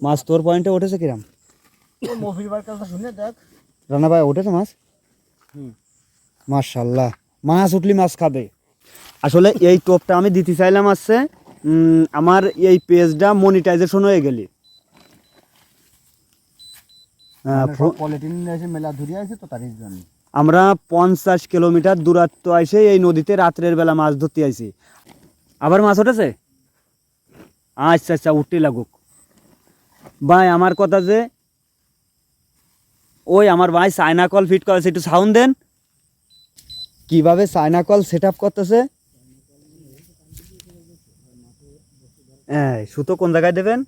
মাছ তোর পয়েন্টে উঠেছে কিরাম? মফিবার কথা শুনে দেখ। রানা ভাই উঠেছে মাছ? হুম। মার্শাল্লাহ মাছ উঠলি মাছ খাবে। আসলে এই টোপটা আমি দিতে চাইলাম আসছে আমার এই পেজটা মনিটাইজেশন হয়ে গেলি। হ্যাঁ, আছে তারই জন্য। আমরা পঞ্চাশ কিলোমিটার দূরত্ব আইসে এই নদীতে রাত্রের বেলা মাছ ধরতে আইছি। আবার মাছ উঠেছে? আচ্ছা আচ্ছা উঠতে লাগুক। ভাই, আমার কথা যে, ওই আমার ভাই চায়না কল ফিট করেছে, একটু সাউন্ড দেন। কীভাবে চায়না কল সেট আপ করতেছে? এই, সুতো কোন জায়গায় দেবেন?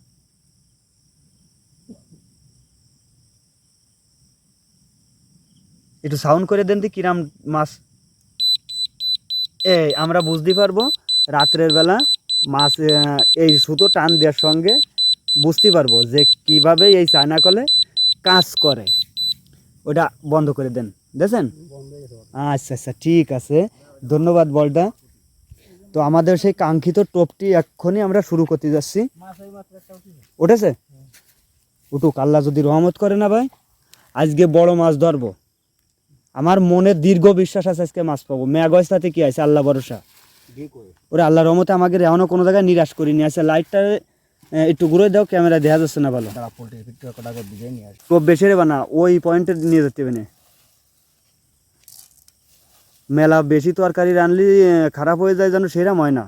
একটু সাউন্ড করে দেন দি কিরাম মাছ? এই, আমরা বুঝতে পারব, রাত্রের বেলা মাছ এই সুতো টান দেওয়ার সঙ্গে বুঝতে পারব যে কীভাবে এই চায়না কলে কাজ করে। ওটা বন্ধ করে দেন। দেখেন আচ্ছা আচ্ছা ঠিক আছে। ধন্যবাদ বলটা। তো আমাদের সেই কাঙ্ক্ষিত টোপটি এক্ষুনি আমরা শুরু করতে যাচ্ছি। উঠেছে? উঠুক আল্লাহ যদি রহমত করে না ভাই। আজকে বড় মাছ ধরবো। আমার মনে দীর্ঘ বিশ্বাস আছে আজকে মাছ পাবো। তাতে কি আছে? আল্লাহ ভরসা। ওরা আল্লাহ রহমতে আমাকে এখনও কোনো জায়গায় নিরাশ করিনি। আছে আসে লাইটটা একটু ঘুরে দাও ক্যামেরা দেখা যাচ্ছে না ভালো। টোপ বেশি রে বানা ওই পয়েন্টে নিয়ে যেতে হবে মেলা বেশি তরকারি রানলি খারাপ হয়ে যায় যেন সেরাম হয় না।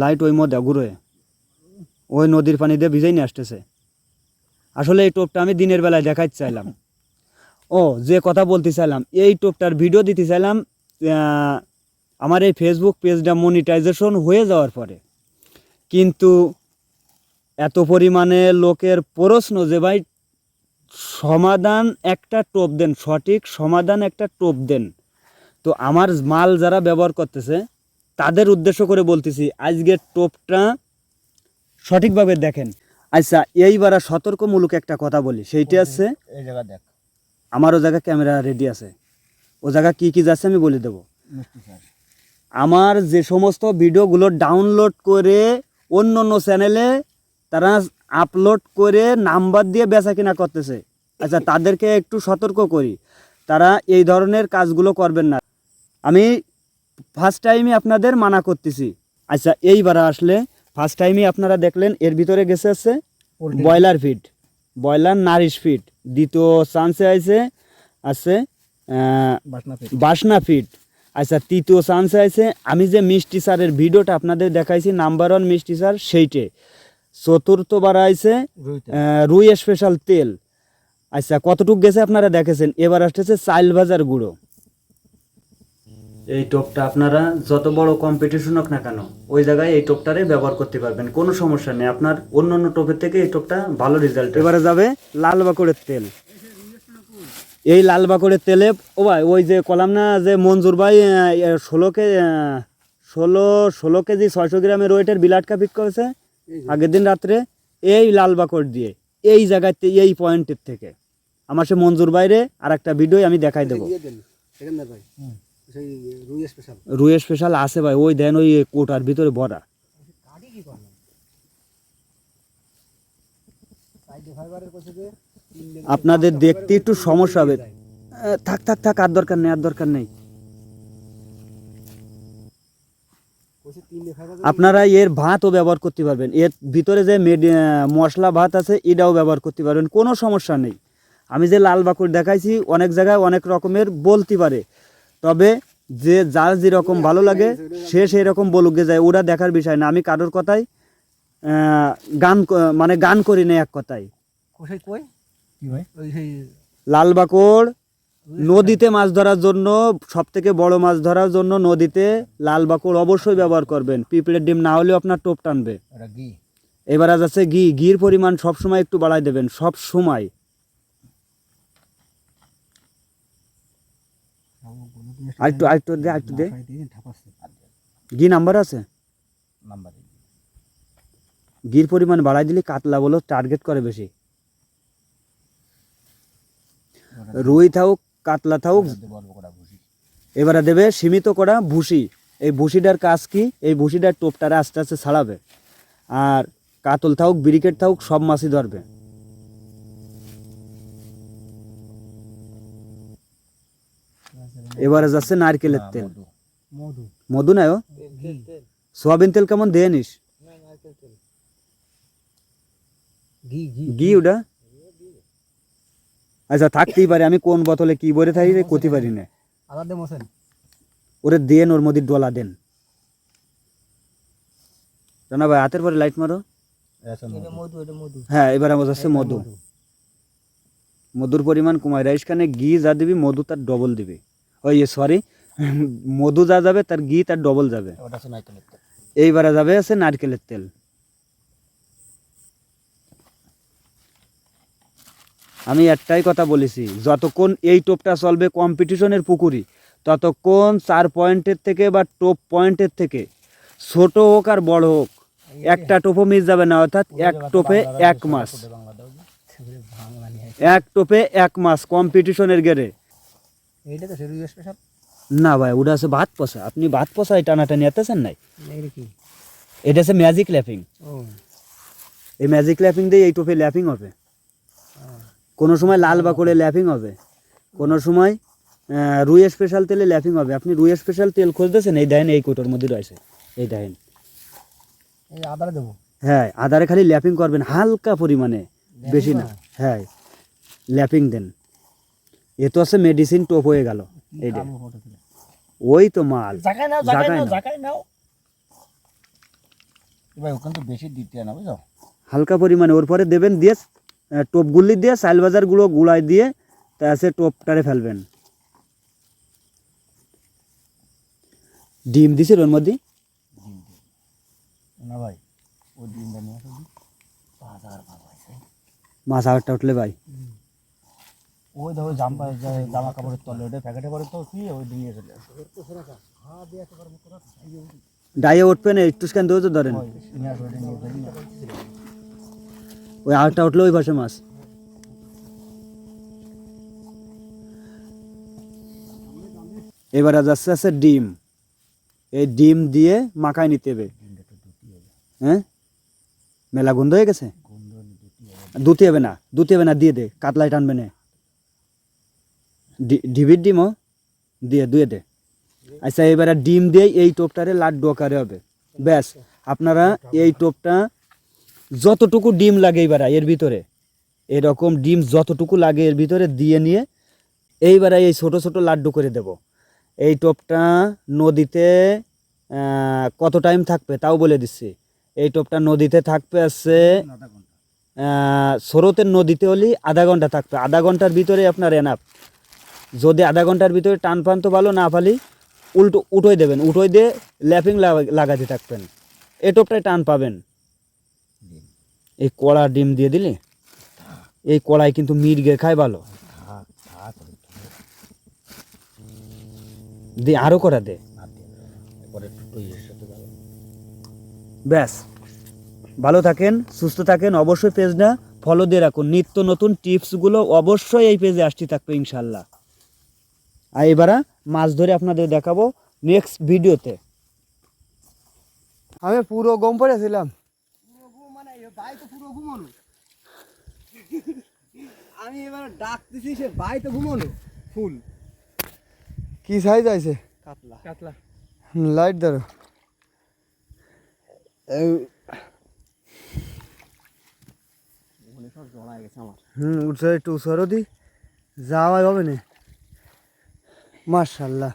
লাইট ওই মধ্যে ঘুরে। ওই নদীর পানি দিয়ে ভিজাই নিয়ে আসতেছে। আসলে এই টোপটা আমি দিনের বেলায় দেখাইতে চাইলাম। ও যে কথা বলতে চাইলাম এই টোপটার ভিডিও দিতে চাইলাম আমার এই ফেসবুক পেজটা মনিটাইজেশন হয়ে যাওয়ার পরে। কিন্তু এত পরিমাণে লোকের প্রশ্ন যে ভাই সমাধান একটা টোপ দেন সঠিক সমাধান একটা টোপ দেন। তো আমার মাল যারা ব্যবহার করতেছে তাদের উদ্দেশ্য করে বলতেছি আজকের টোপটা সঠিকভাবে দেখেন। আচ্ছা এইবার সতর্কমূলক একটা কথা বলি সেইটা আছে এই জায়গা দেখ। আমারও জায়গা ক্যামেরা রেডি আছে। ও জায়গা কি কি যাচ্ছে আমি বলে দেবো। আমার যে সমস্ত ভিডিওগুলো ডাউনলোড করে অন্য অন্য চ্যানেলে তারা আপলোড করে নাম্বার দিয়ে বেচা কিনা করতেছে। আচ্ছা তাদেরকে একটু সতর্ক করি। তারা এই ধরনের কাজগুলো করবেন না। আমি ফার্স্ট টাইমই আপনাদের মানা করতেছি। আচ্ছা এইবার আসলে ফার্স্ট টাইমই আপনারা দেখলেন এর ভিতরে গেছে আছে broiler feed broiler nourish feed দ্বিতীয় চান্সে আছে আছে বাসনা ফিড আচ্ছা তৃতীয় চান্সে আছে। আমি যে মিষ্টি সারের ভিডিওটা আপনাদের দেখাইছি নাম্বার ওয়ান মিষ্টি সার সেইটে। চতুর্থবার আছে রুই স্পেশাল তেল। আচ্ছা কতটুক গেছে আপনারা দেখেছেন? এবার আসতেছে চাইল ভাজার গুঁড়ো। এই টোপটা আপনারা যত বড় কম্পিটিশন হোক না কেন ওই জায়গায় এই টোপটারে ব্যবহার করতে পারবেন। কোনো সমস্যা নেই। আপনার অন্য অন্য টোপের থেকে এই টোপটা ভালো রেজাল্ট এবারে যাবে লাল বাকড়ের তেল। এই লাল বাকড়ের তেলে ও ভাই ওই যে কলাম না যে মঞ্জুর ভাই এ, ষোলো কে ষোলো ষোলো কেজি ছয়শো গ্রামের ওয়েটের বিলাট কাপিক করেছে আগের দিন রাত্রে এই লাল বাকড় দিয়ে এই জায়গাতে এই পয়েন্টের থেকে। আমার সে মঞ্জুর বাইরে আর একটা ভিডিও আমি দেখাই দেবো। রুই স্পেশাল আছে ভাই ওই দেন ওই কোটার ভিতরে ভরা। কাটি আপনাদের দেখতে একটু সমস্যা হবে। থাক থাক থাক আর দরকার নেই আর দরকার নেই। আপনারা এর ভাতও ব্যবহার করতে পারবেন। এর ভিতরে যে মশলা ভাত আছে এটাও ব্যবহার করতে পারবেন কোনো সমস্যা নেই। আমি যে লাল বাকুর দেখাইছি অনেক জায়গায় অনেক রকমের বলতে পারে। তবে যে যার যেরকম ভালো লাগে সে সেই রকম বলুক যায় ওরা দেখার বিষয় না। আমি কারোর আহ, গান মানে গান করি না এক কথায়। কোথায় কই? লাল বাকড় নদীতে মাছ ধরার জন্য সব থেকে বড় মাছ ধরার জন্য নদীতে লাল বাকড় অবশ্যই ব্যবহার করবেন। পিঁপড়ের ডিম না হলেও আপনার টোপ টানবে। এবার আজ আছে ঘি। ঘির পরিমাণ সব সময় একটু বাড়াই দেবেন সব সময় আরেকটু আরেকটু দে আরেকটু দে। ঠাপাচ্ছে ঘি নাম্বার আছে? নাম্বার। ঘির পরিমাণ বাড়াই দিলে কাতলা বলো টার্গেট করে বেশি। রুই থাকুক কাতলা থাকুক এবারে দেবে সীমিত করা ভুসি। এই ভুসিটার কাজ কি? এই ভুসিটার টোপটারে আস্তে আস্তে ছাড়াবে। আর কাতল থাকুক ব্রিকেট থাকুক সব মাছই ধরবে। এবারে যাচ্ছে নারকেলের তেল। মধু। নাই ও? সোয়াবিন তেল কেমন? দিয়ে নিস। ঘি ঘি। ঘি ওটা? আচ্ছা থাকতেই পারে। আমি কোন বোতলে কি বলে থাকি করতে পারি না। আলাদা মশান ওরে দেন ওর মধ্যে ডলা দেন। জানা ভাই হাতের পরে লাইট মারো। হ্যাঁ এবার আমার যাচ্ছে মধু। মধুর পরিমাণ কমায়। রাইস খানে ঘি যা দিবি মধু তার ডবল দিবি। ওই সরি মধু যা যাবে তার ঘি তার ডবল যাবে। এইবারে যাবে আছে নারকেলের তেল। আমি একটাই কথা বলেছি যতক্ষণ এই টোপটা চলবে কম্পিটিশনের পুকুরি ততক্ষণ চার পয়েন্টের থেকে বা টোপ পয়েন্টের থেকে ছোট হোক আর বড় হোক একটা টোপও মিস যাবে না অর্থাৎ এক টোপে এক মাস। এক টোপে এক মাস কম্পিটিশনের গেড়ে। না ভাই ওটা আছে ভাত পশা আপনি ভাত পশায় টানাটানি এতেছেন নাই? এটা আছে ম্যাজিক ল্যাপিং এই ম্যাজিক ল্যাপিং দিয়ে এই টোপে ল্যাপিং হবে। কোনো সময় লাল বাকড়ে ল্যাপিং হবে। কোনো সময় রুই স্পেশাল তেলে ল্যাপিং হবে। আপনি রুই স্পেশাল তেল খুঁজতেছেন? এই দেখেন এই কোটোর মধ্যে রয়েছে। এই দেখেন। এই আদারে দেবো। হ্যাঁ আদারে খালি ল্যাপিং করবেন হালকা পরিমাণে। বেশি না। হ্যাঁ ল্যাপিং দেন। এ তো আছে মেডিসিন টোপ হয়ে গেল। এইটা খাব ওই তো মাল। জাকাই নাও জাকাই নাও। জাকাই নাও। ভাই ওখানে তো বেশি দিতে না বুঝছ? হালকা পরিমাণে ওর পরে দেবেন দিয়ে টোপগুলি দিয়ে চাল বাজার গুঁড়ো গুঁড়ায় দিয়ে তা সে টোপটারে ফেলবেন। ডিম দিছে ওর মধ্যে না ভাই ওই ডিমটা নিয়ে আসো দি। বাজার মাছ আটটা উঠলে ভাই। ওই ধরো জামা জামা কাপড়ের তলে ওটা প্যাকেটে করে তো কি ওই দিয়ে চলে ডাইয়ে উঠবে না একটু স্ক্যান দেবো তো ধরেন। ওই ধরি না ওই পাশে মাছ। এবার যাচ্ছে আছে ডিম। এই ডিম দিয়ে মাখায় নিতে হবে। হ্যাঁ? মেলা গন্ধ হয়ে গেছে? দুটি হবে না দুটি হবে না, দিয়ে দে কাতলাই টানবে না। ডি- ঢিবির ডিমও দিয়ে দুয়ে দে। আচ্ছা এবারে ডিম দিয়ে এই টোপটারে লাড্ডু আকারে হবে। ব্যাস, আপনারা এই টোপটা যতটুকু ডিম লাগে এইবারে এর ভিতরে। এরকম ডিম যতটুকু লাগে এর ভিতরে দিয়ে নিয়ে এইবারে এই ছোট ছোট লাড্ডু করে দেব। এই টোপটা নদীতে কত টাইম থাকবে তাও বলে দিচ্ছি। এই টোপটা নদীতে থাকবে আছে আহ, স্রোতের নদীতে হলে আধা ঘণ্টা থাকবে। আধা ঘণ্টার ভিতরে আপনার এনাফ যদি আধা ঘণ্টার ভিতরে টান পান তো ভালো না পালি উল্টো উঠোই দেবেন উঠোই দিয়ে ল্যাপিং লাগাতে থাকবেন। এই টোপটায় টান পাবেন। এই কড়া ডিম দিয়ে দিলি? এই কড়াই কিন্তু মির্গে খায় ভালো। দে আরও করা দে। আর ব্যাস। ভালো থাকেন, সুস্থ থাকেন, অবশ্যই পেজটা ফলো দিয়ে রাখুন। নিত্য নতুন টিপসগুলো অবশ্যই এই পেজে আসতে থাকবে ইনশাল্লাহ আর এবারে মাছ ধরে আপনাদের দেখাবো নেক্সট ভিডিওতে আমি পুরো গম পড়েছিলাম। আমি এবার ডাকতেছি সে বাই তো ঘুমানো ফুল। কি সাইজ আছে? কাতলা। কাতলা। লাইট ধরো। হুম উৎসব একটু উৎসরও দি। যাওয়া হবে না। মার্শাল্লাহ